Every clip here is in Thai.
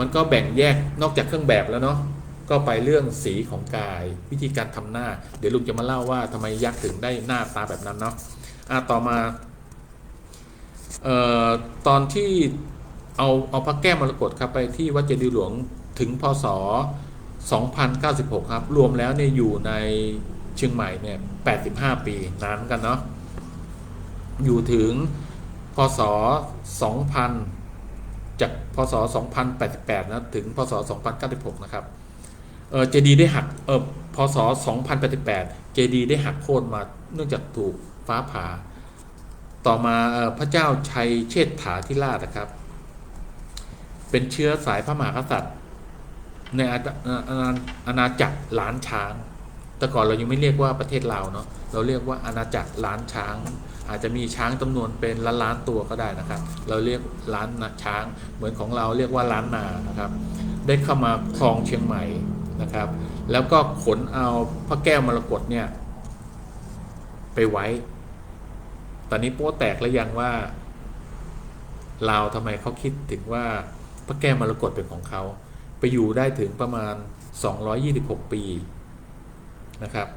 มันก็แบ่งแยกนอกจากเครื่องแบบแล้วเนาะก็ไปเรื่องสีของกายวิธีการทำหน้า เดี๋ยวลุงจะมาเล่าว่าทำไมยักษ์ถึงได้หน้าตาแบบนั้นเนาะอะต่อมาเอ่อตอนที่เอาเอาพระแก้วมรกตครับไปที่วัดเจดีย์หลวงถึงพศ 2096 ครับ รวมแล้วเนี่ยอยู่ในเชียงใหม่เนี่ย 85 ปีนานกันเนาะอยู่ถึงพศ 2000 จากพศ 2088 นะถึงพศ 2096 นะครับเออเจดีได้หักเออพศ 2088 เจดีได้หักโค่นมาเนื่องจากถูกฟ้าผ่า ต่อมาออพระเจ้าชัยเชษฐาธิราชนะครับ เป็นเชื้อสายพระมหากษัตริย์ ในอาณาอาณาอาณาจักรล้านช้าง แต่ก่อนเรายังไม่เรียกว่าประเทศลาวเนาะเราเรียกว่าอาณาจักรล้านช้าง อาจจะมีช้างจำนวนเป็นล้านล้านๆตัวก็ได้นะครับ เราเรียกล้านนาช้าง เหมือนของเราเรียกว่าล้านนานะครับ ได้เข้ามาครองเชียงใหม่นะครับ แล้วก็ขนเอาพระแก้วมรกตเนี่ยไปไว้ ตอนนี้โป๊แตกแล้วยังว่าลาวทำไมเขาคิดถึงว่าพระแก้วมรกตเป็นของเขา ไปอยู่ได้ถึงประมาณ 226 ปี นะครับ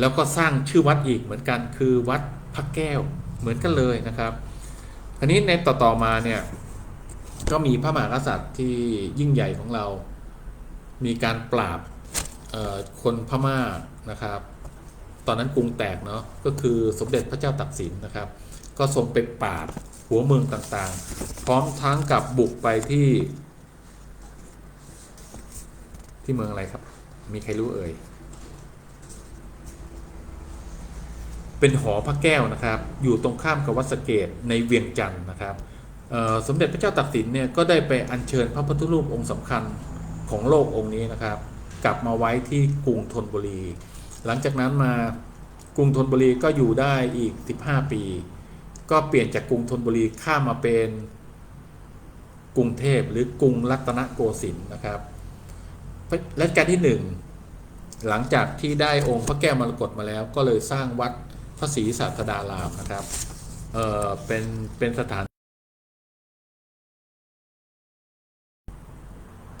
แล้วก็สร้างชื่อวัดอีกเหมือนกันคือวัดพระแก้วเหมือนกันเลยนะครับทีนี้ในต่อๆมาเนี่ยก็มีพระมหากษัตริย์ที่ยิ่งใหญ่ของเรา มีการปราบคนพม่านะครับ ตอนนั้นกรุงแตกเนาะก็คือสมเด็จพระเจ้าตักสินนะครับ ก็ทรงไปปราบหัวเมืองต่างๆ พร้อมทั้งกับบุกไปที่ ที่เมืองอะไรครับ มีใครรู้เอ่ย เป็นหอพระแก้วนะครับ อยู่ตรงข้ามกับวัดสเกตในเวียงจันทร์นะครับสมเด็จพระเจ้าตากสินเนี่ยก็ได้ไปอัญเชิญพระพุทธรูปองค์สำคัญของโลกองค์นี้นะครับ กลับมาไว้ที่กรุงธนบุรี หลังจากนั้นมากรุงธนบุรีก็อยู่ได้อีก 15 ปี ก็เปลี่ยนจากกรุงธนบุรีข้ามมาเป็นกรุงเทพหรือกรุงรัตนโกสินทร์นะครับรัชกาลที่หนึ่งหลังจากที่ได้องค์พระแก้วมรกตมาแล้ว ก็เลยสร้างวัด พระศรีศาสดารามนะครับ เออเป็น เป็นสถาน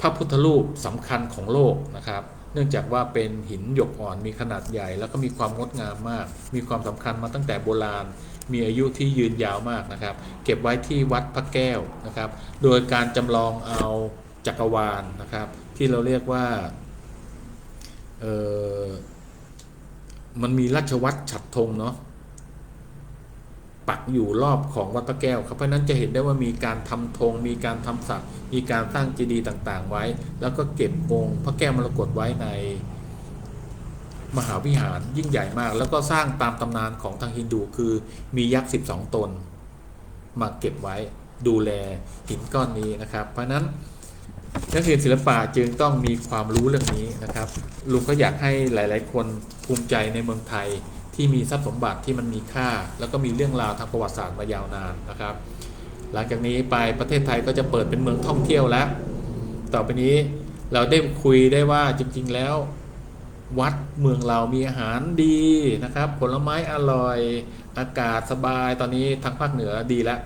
พระพุทธรูปสำคัญของโลกนะครับ เนื่องจากว่าเป็นหินหยกอ่อนมีขนาดใหญ่ แล้วก็มีความงดงามมาก มีความสำคัญมาตั้งแต่โบราณ มีอายุที่ยืนยาวมากนะครับ เก็บไว้ที่วัดพระแก้วนะครับ โดยการจำลองเอาจักรวาลนะครับ ที่เราเรียกว่า เออ มันมีราชวัตรฉัดธงเนาะปักอยู่รอบของวัดพระแก้วครับเพราะนั้นจะเห็นได้ว่ามีการทำธงมีการทำศักมีการสร้างเจดีย์ต่างๆ ไว้ แล้วก็เก็บองค์พระแก้วมรกตไว้ในมหาวิหารยิ่งใหญ่มาก แล้วก็สร้างตามตำนานของทางฮินดูคือมียักษ์12 ตน มาเก็บไว้ดูแลหินก้อนนี้นะครับ เพราะนั้น นักเรียนศิลปะจึงต้องมีความรู้เรื่องนี้นะครับ ลุงก็อยากให้หลาย ๆ คนภูมิใจในเมืองไทยที่มีทรัพย์สมบัติที่มันมีค่า แล้วก็มีเรื่องราวทางประวัติศาสตร์มายาวนานนะครับ หลังจากนี้ไปประเทศไทยก็จะเปิดเป็นเมืองท่องเที่ยวแล้ว ต่อไปนี้เราได้คุยได้ว่าจริง ๆ แล้ววัดเมืองเรามีอาหารดีนะครับ ผลไม้อร่อย อากาศสบายตอนนี้ทางภาคเหนือดีแล้ว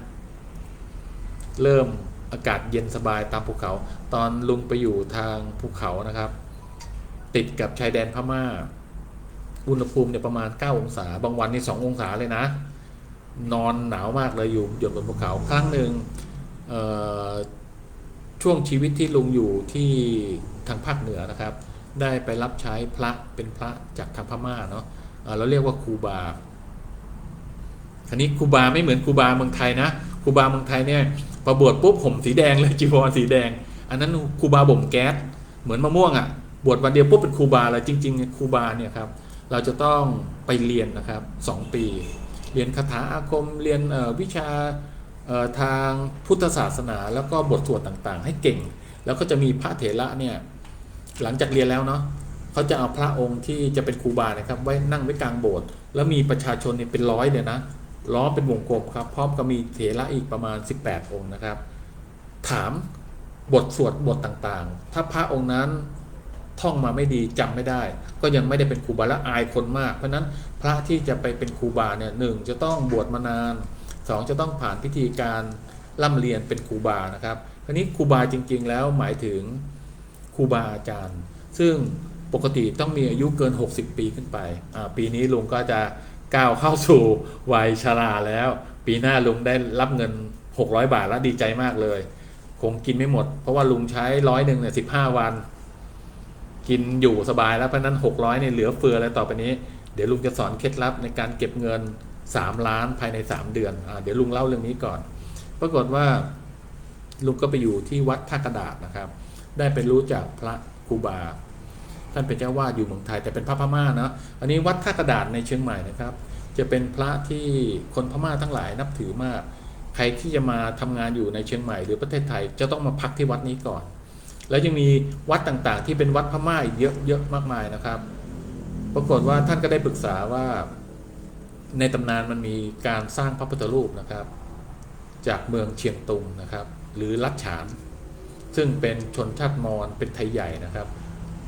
เริ่ม อากาศเย็นสบายตามภูเขา ตอนลุงไปอยู่ทางภูเขานะครับ ติดกับชายแดนพม่า อุณหภูมิเนี่ยประมาณ 9 องศา บางวันนี่2องศาเลยนะ นอนหนาวมากเลยอยู่อยู่บนภูเขา ครั้งหนึ่งช่วงชีวิตที่ลุงอยู่ที่ทางภาคเหนือนะครับ ได้ไปรับใช้พระเป็นพระจากทางพม่าเนาะเอ่อเราเรียกว่าครูบาครนี้ครูบาไม่เหมือนครูบาเมืองไทยนะครูบาเมืองไทยเนี่ย พอบวชปุ๊บผมสีแดงเลยจีวรสีแดง อันนั้นครูบาบ่มแก๊สเหมือนมะม่วงอะ่ะบวชวันเดียวปุ๊บเป็นครูบาเลยจริงๆครูบาเนี่ยครับเราจะต้องไปเรียนนะครับสองปี เรียนคาถาอาคมเรียนวิชาทางพุทธศาสนา แล้วก็บทสวดต่างๆ ให้เก่ง แล้วก็จะมีพระเถระเนี่ยหลังจากเรียนแล้วเนาะเขาจะเอาพระองค์ที่จะเป็นครูบานะครับไว้นั่งไว้กลางโบสถ์แล้วมีประชาชนเนี่ยเป็นร้อยเลยนะ ล้อมเป็นวงกลมครับ พร้อมกับมีเถระอีกประมาณ 18 องค์นะครับ ถามบทสวดบทต่างๆ ถ้าพระองค์นั้นท่องมาไม่ดีจำไม่ได้ ก็ยังไม่ได้เป็นครูบาและอายคนมาก เพราะฉะนั้นพระที่จะไปเป็นครูบาเนี่ยหนึ่งจะต้องบวชมานานสองจะต้องผ่านพิธีการร่ำเรียนเป็นครูบานะครับคราวนี้ครูบาจริง ๆ แล้วหมายถึงครูบาอาจารย์ ซึ่งปกติต้องมีอายุเกิน 60 ปีขึ้นไป ปีนี้ลุงก็จะ ก้าวเข้าสู่วัยชราแล้ว ปีหน้าลุงได้รับเงิน 600 บาทแล้วดีใจมากเลย คงกินไม่หมด เพราะว่าลุงใช้ร้อยหนึ่งเนี่ยสิบห้าวัน กินอยู่สบายแล้วเพราะนั้น 600เนี่ยเหลือเฟือแล้วต่อไปนี้ เดี๋ยวลุงจะสอนเคล็ดลับในการเก็บเงิน 3 ล้านภายใน 3 เดือนอเดี๋ยวลุงเล่าเรื่องนี้ก่อน ปรากฏว่าลุงก็ไปอยู่ที่วัดท่ากระดาษนะครับ ได้ไปรู้จักพระครูบา ท่านเป็นเจ้าวาดอยู่เมืองไทย แต่เป็นพระพม่านะอันนี้วัดท่ากระดาษในเชียงใหม่นะครับ จะเป็นพระที่คนพม่าทั้งหลายนับถือมาก ใครที่จะมาทำงานอยู่ในเชียงใหม่หรือประเทศไทยจะต้องมาพักที่วัดนี้ก่อน แล้วยังมีวัดต่างๆ ที่เป็นวัดพม่าอีกเยอะๆมากมายนะครับ ปรากฏว่าท่านก็ได้ปรึกษาว่าในตำนานมันมีการสร้างพระพุทธรูปนะครับ จากเมืองเชียงตุงนะครับ หรือลัดฉาน ซึ่งเป็นชนชาติมอญเป็นไทยใหญ่นะครับ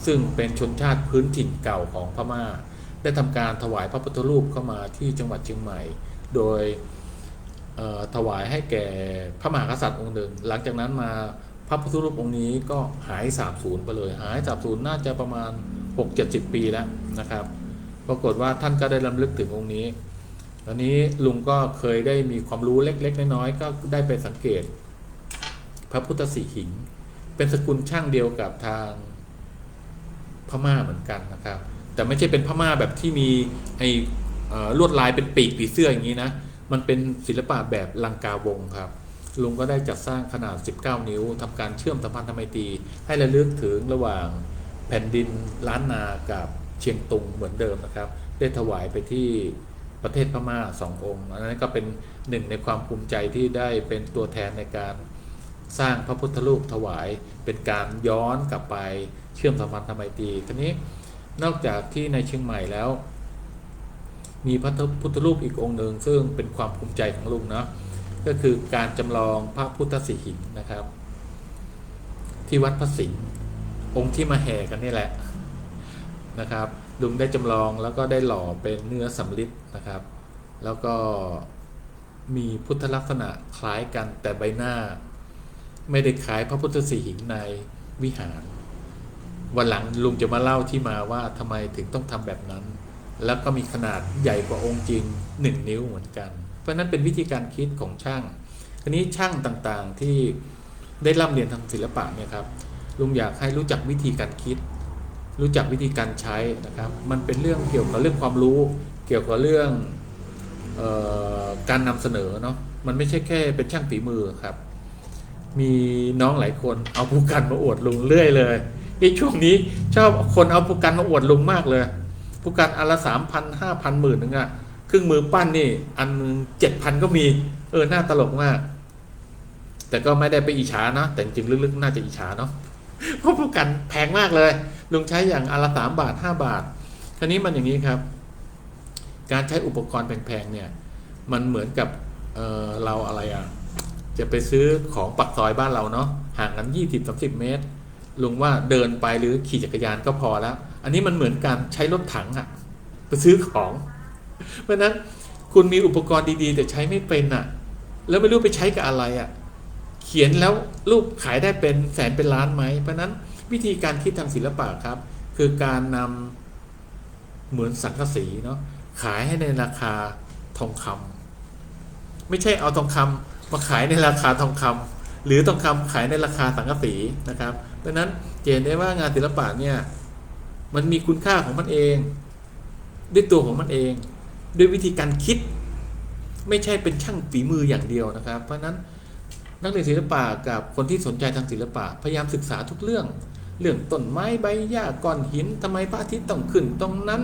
ซึ่งเป็นชนชาติพื้นถิ่นเก่าของพม่า ได้ทำการถวายพระพุทธรูปเข้ามาที่จังหวัดเชียงใหม่ โดยถวายให้แก่พระมหากษัตริย์องค์หนึ่ง หลังจากนั้นมาพระพุทธรูปองค์นี้ก็หายสาบสูญไปเลย หายสาบสูญน่าจะประมาณ 6-70 ปีแล้วนะครับ ปรากฏว่าท่านก็ได้ลำลึกถึงองค์นี้ตอนนี้ลุงก็เคยได้มีความรู้เล็กๆ น้อยๆก็ได้ไปสังเกต พระพุทธสีหิง เป็นสกุลช่างเดียวกับทาง พม่าเหมือนกันนะครับ แต่ไม่ใช่เป็นพม่าแบบที่มีไอ้ลวดลายเป็นปีกผีเสื้ออย่างนี้นะ มันเป็นศิลปะแบบลังกาวงครับ ลุงก็ได้จัดสร้างขนาด 19 นิ้วทำการเชื่อมสัมพันธไมตรีให้ระลึกถึงระหว่างแผ่นดินล้านนากับเชียงตุงเหมือนเดิมนะครับ ได้ถวายไปที่ประเทศพม่าสององค์อันนั้นก็เป็นหนึ่งในความภูมิใจที่ได้เป็นตัวแทนในการสร้างพระพุทธรูปถวายเป็นการย้อนกลับไป เชื่อมสัมพันธไมตรีทีนี้นอกจากที่ในเชียงใหม่แล้ว มีพระพุทธรูปอีกองค์หนึ่งซึ่งเป็นความภูมิใจของลุงเนาะก็คือการจำลองพระพุทธสิหิงค์นะครับ ที่วัดพระสิงห์องค์ที่มาแห่กันนี่แหละนะครับลุงได้จำลองแล้วก็ได้หล่อเป็นเนื้อสำริดนะครับ แล้วก็มีพุทธลักษณะคล้ายกันแต่ใบหน้า ไม่ได้คล้ายพระพุทธสิหิงในวิหาร วันหลังลุงจะมาเล่าที่มาว่าทำไมถึงต้องทำแบบนั้น แล้วก็มีขนาดใหญ่กว่าองค์จริง 1 นิ้วเหมือนกัน เพราะนั้นเป็นวิธีการคิดของช่างทีนี้ช่างต่างๆที่ได้ร่ำเรียนทางศิลปะเนี่ยครับลุงอยากให้รู้จักวิธีการคิด รู้จักวิธีการใช้นะครับ มันเป็นเรื่องเกี่ยวกับเรื่องความรู้ เกี่ยวกับเรื่องออการนำเสนอเนาะมันไม่ใช่แค่เป็นช่างฝีมือครับ มีน้องหลายคนเอาผู้กันมาอวดลุงเรื่อยเลย ไอ้ช่วงนี้ชอบคนเอาผู้กันมาอวดลุงมากเลยผู้กันอันละสามพันห้าพันหมื่นนึงอะครึ่งมือปั้นนี่ อันเจ็ดพันก็มี เออน่าตลกมาก แต่ก็ไม่ได้ไปอิจฉานะ แต่จริงลึกๆน่าจะอิจฉาเนาะเพราะผู้กันแพงมากเลยลุงใช้อย่างอันละสามบาทห้าบาทคราวนี้มันอย่างนี้ครับ การใช้อุปกรณ์แพงๆเนี่ย มันเหมือนกับเเราอะไรอะจะไปซื้อของปักซอยบ้านเราเนาะห่างกันยี่สิบสามสิบเมตร ลุงว่าเดินไปหรือขี่จักรยานก็พอแล้ว อันนี้มันเหมือนการใช้รถถังอะไปซื้อของ เพราะฉะนั้นคุณมีอุปกรณ์ดีๆ แต่ใช้ไม่เป็นอะแล้วไม่รู้ไปใช้กับอะไรอะเขียนแล้วรูปขายได้เป็นแสนเป็นล้านไหม เพราะฉะนั้นวิธีการคิดทางศิลปะครับ คือการนำเหมือนสังกะสีเนาะขายให้ในราคาทองคำไม่ใช่เอาทองคำมาขายในราคาทองคำหรือทองคำขายในราคาสังกะสีนะครับ เพราะนั้นเห็นได้ว่างานศิลปะเนี่ยมันมีคุณค่าของมันเอง ด้วยตัวของมันเอง ด้วยวิธีการคิด ไม่ใช่เป็นช่างฝีมืออย่างเดียวนะครับ เพราะนั้นนักเรียนศิลปะกับคนที่สนใจทางศิลปะพยายามศึกษาทุกเรื่อง เรื่องต้นไม้ใบหญ้าก้อนหินทำไมพระอาทิตย์ต้องขึ้นตรงนั้น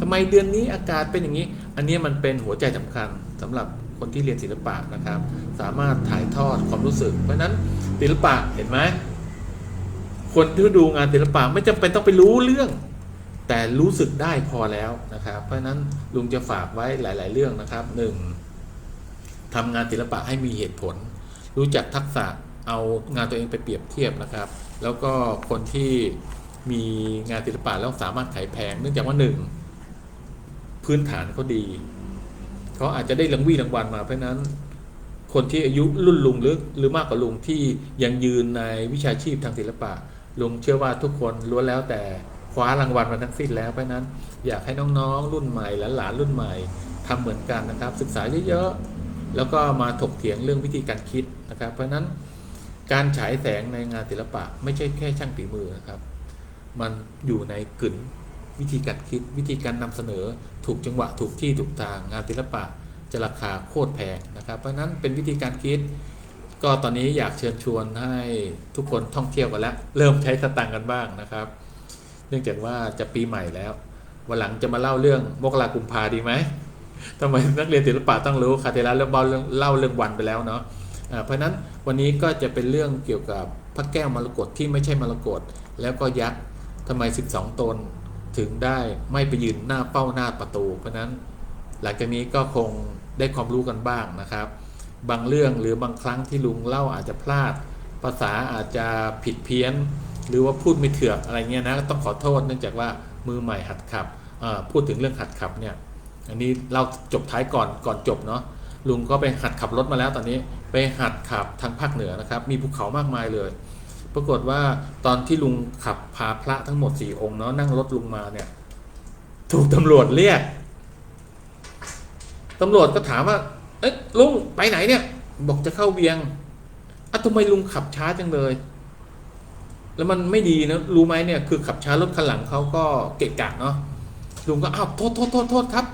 ทำไมเดือนนี้อากาศเป็นอย่างนี้ อันนี้มันเป็นหัวใจสำคัญสำหรับคนที่เรียนศิลปะนะครับ สามารถถ่ายทอดความรู้สึก เพราะนั้นศิลปะเห็นไหม คนที่ดูงานศิลปะไม่จำเป็นต้องไปรู้เรื่อง แต่รู้สึกได้พอแล้วนะครับ เพราะฉะนั้นลุงจะฝากไว้หลาย ๆ เรื่องนะครับหนึ่งทำงานศิลปะให้มีเหตุผล รู้จักทักษะเอางานตัวเองไปเปรียบเทียบนะครับ แล้วก็คนที่มีงานศิลปะแล้วสามารถขายแพง เนื่องจากว่าหนึ่งพื้นฐานเขาดีเขาอาจจะได้รางวีรางวัลมาเพราะฉะนั้น คนที่อายุรุ่นลุงหรือหรือมากกว่าลุงที่ยังยืนในวิชาชีพทางศิลปะ ลุงเชื่อว่าทุกคนล้วนแล้วแต่คว้ารางวัลมาทั้งสิ้นแล้วเพราะนั้น อยากให้น้องๆ รุ่นใหม่หลานๆรุ่นใหม่ทำเหมือนกันนะครับ ศึกษาเยอะๆแล้วก็มาถกเถียงเรื่องวิธีการคิดนะครับ เพราะนั้นการฉายแสงในงานศิลปะ ไม่ใช่แค่ช่างฝีมือนะครับ มันอยู่ในกึ่นวิธีการคิดวิธีการนำเสนอถูกจังหวะถูกที่ถูกทางงานศิลปะจะราคาโคตรแพงนะครับ เพราะนั้นเป็นวิธีการคิด ก็ตอนนี้อยากเชิญชวนให้ทุกคนท่องเที่ยวกันแล้ว เริ่มใช้สตังค์กันบ้างนะครับ เนื่องจากว่าจะปีใหม่แล้ววันหลังจะมาเล่าเรื่องมกรากุมภาดีไหมทำไมนักเรียนศิลปะต้องรู้คาเทละเรื่องเล่าเรื่องเล่าเรื่องวันไปแล้วเนาะเพราะนั้นวันนี้ก็จะเป็นเรื่องเกี่ยวกับพระแก้วมรกตที่ไม่ใช่มรกตแล้วก็ยักษ์ทำไม 12 ตนถึงได้ไม่ไปยืนหน้าเป้าหน้าประตู เพราะนั้นหลังจากนี้ก็คงได้ความรู้กันบ้างนะครับ บางเรื่องหรือบางครั้งที่ลุงเล่าอาจจะพลาด ภาษาอาจจะผิดเพี้ยน หรือว่าพูดไม่เถือกอะไรเงี้ยนะต้องขอโทษเนื่องจากว่ามือใหม่หัดขับพูดถึงเรื่องหัดขับเนี่ยอันนี้เราจบท้ายก่อนก่อนจบเนาะลุงก็ไปหัดขับรถมาแล้วตอนนี้ไปหัดขับทางภาคเหนือนะครับ มีภูเขามากมายเลย ปรากฏว่าตอนที่ลุงขับพาพระทั้งหมดสี่องค์เนาะนั่งรถลุงมาเนี่ย ถูกตำรวจเรียกตำรวจก็ถามว่า เอ๊ะลุงไปไหนเนี่ย บอกจะเข้าเวียงอะทำไมลุงขับช้าจังเลย แล้วมันไม่ดีนะรู้ไหมเนี่ยคือขับช้ารถคันหลังเขาก็เกะกะเนาะลุงก็อ้าวโทษโทษโทษโทษครับ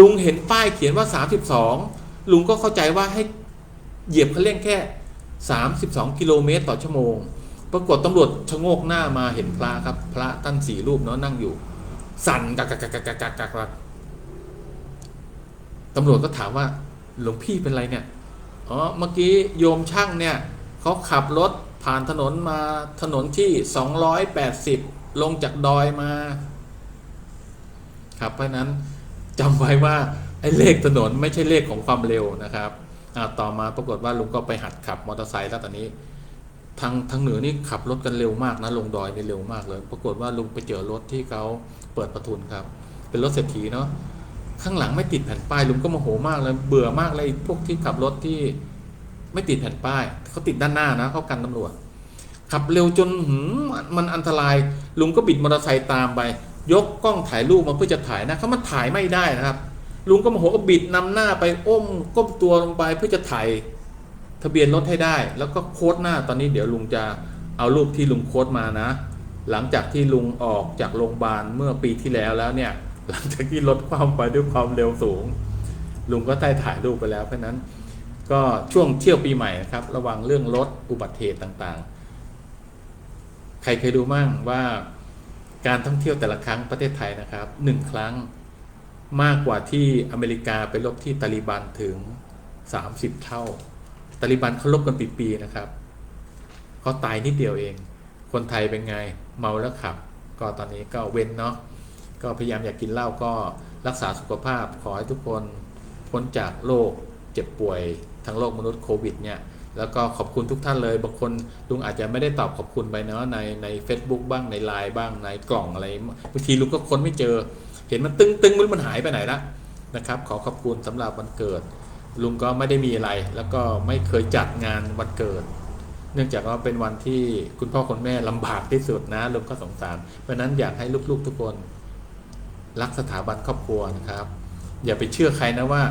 ลุงเห็นป้ายเขียนว่าสามสิบสองลุงก็เข้าใจว่าให้เหยียบคันเร่งแค่สามสิบสองกิโลเมตรต่อชั่วโมง ปรากฏตำรวจชะโงกหน้ามาเห็นพระครับ พระตั้นสี่รูปเนาะนั่งอยู่ สั่นกักกักกักกักกักกักกักตำรวจก็ถามว่า หลวงพี่เป็นไรเนี่ย อ๋อ เมื่อกี้โยมช่างเนี่ยเขาขับรถผ่านถนนมาถนนที่ 280 ลงจากดอยมา ครับ เพราะนั้นจำไว้ว่าไอ้เลขถนนไม่ใช่เลขของความเร็วนะครับอ่าต่อมาปรากฏว่าลุงก็ไปหัดขับมอเตอร์ไซค์แล้วตอนนี้ทางทางเหนือนี่ขับรถกันเร็วมากนะลงดอยนี่เร็วมากเลย ปรากฏว่าลุงไปเจอรถที่เขาเปิดประทุนครับ เป็นรถเศรษฐีเนาะ ข้างหลังไม่ติดแผ่นป้ายลุงก็โมโหมากเลยเบื่อมากเลยพวกที่ขับรถที่ไม่ติดแผ่นป้ายเขาติดด้านหน้านะเขากันตำรวจขับเร็วจนหืมมันอันตราย ลุงก็บิดมอเตอร์ไซค์ตามไป ยกกล้องถ่ายรูปมาเพื่อจะถ่ายนะเขามันถ่ายไม่ได้นะครับ ลุงก็โมโหก็บิดนำหน้าไปอ้มก้มตัวลงไปเพื่อจะถ่ายทะเบียนรถให้ได้ แล้วก็โค้ดหน้าตอนนี้เดี๋ยวลุงจะเอารูปที่ลุงโค้ดมานะ หลังจากที่ลุงออกจากโรงพยาบาลเมื่อปีที่แล้วแล้วเนี่ย หลังจากที่รถความไปด้วยความเร็วสูง ลุงก็ได้ถ่ายรูปไปแล้วเพราะฉะนั้น ก็ช่วงเที่ยวปีใหม่นะครับ ระวังเรื่องรถอุบัติเหตุต่างๆ ใครเคยดูมั่งว่าการท่องเที่ยวแต่ละครั้งประเทศไทยนะครับหนึ่งครั้งมากกว่าที่อเมริกาไปลบที่ตาลิบันถึง 30 เท่า ตาลิบันเขาลบกันปีๆนะครับเขาตายนิดเดียวเอง คนไทยเป็นไงเมาแล้วขับ ก็ตอนนี้ก็เว้นเนาะ ก็พยายามอยากกินเหล้าก็รักษาสุขภาพ ขอให้ทุกคนพ้นจากโรคเจ็บป่วยทั้งโลกมนุษย์โควิดเนี่ยแล้วก็ขอบคุณทุกท่านเลยบางคนลุงอาจจะไม่ได้ตอบขอบคุณไปเนาะในใน Facebook บ้างในไลน์บ้างในกล่องอะไรบางทีลุงก็ค้นไม่เจอ เห็นมันตึงตึงๆม่รู้มันหายไปไหนละนะครับ ขอขอบคุณสำหรับวันเกิด ลุงก็ไม่ได้มีอะไร แล้วก็ไม่เคยจัดงานวันเกิด เนื่องจากว่าเป็นวันที่คุณพ่อคุณแม่ลำบากที่สุดนะลุงก็สงสารเพราะนั้นอยากให้ลูกๆทุกคน รักสถาบันครอบครัวนะครับ อย่าไปเชื่อใครนะว่า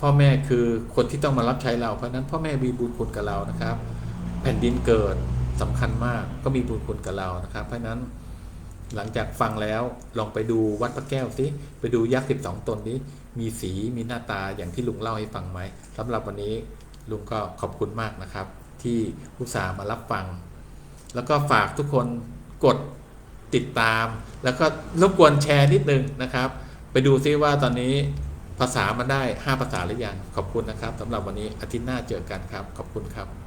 พ่อแม่คือคนที่ต้องมารับใช้เราเพราะนั้นพ่อแม่มีบุญคุณกับเรานะครับ แผ่นดินเกิดสำคัญมากก็มีบุญคุณกับเรานะครับ เพราะนั้นหลังจากฟังแล้วลองไปดูวัดพระแก้วสิไปดูยักษ์สิบสองตนนี้ มีสีมีหน้าตาอย่างที่ลุงเล่าให้ฟังไหมสำหรับวันนี้ลุงก็ขอบคุณมากนะครับ ที่อุตส่ามารับฟัง แล้วก็ฝากทุกคนกด ติดตาม แล้วก็รบกวนแชร์นิดนึงนะครับ ไปดูซิว่าตอนนี้ภาษามันได้ 5 ภาษาหรือยังขอบคุณนะครับสำหรับวันนี้อาทิตย์หน้าเจอกันครับ ขอบคุณครับ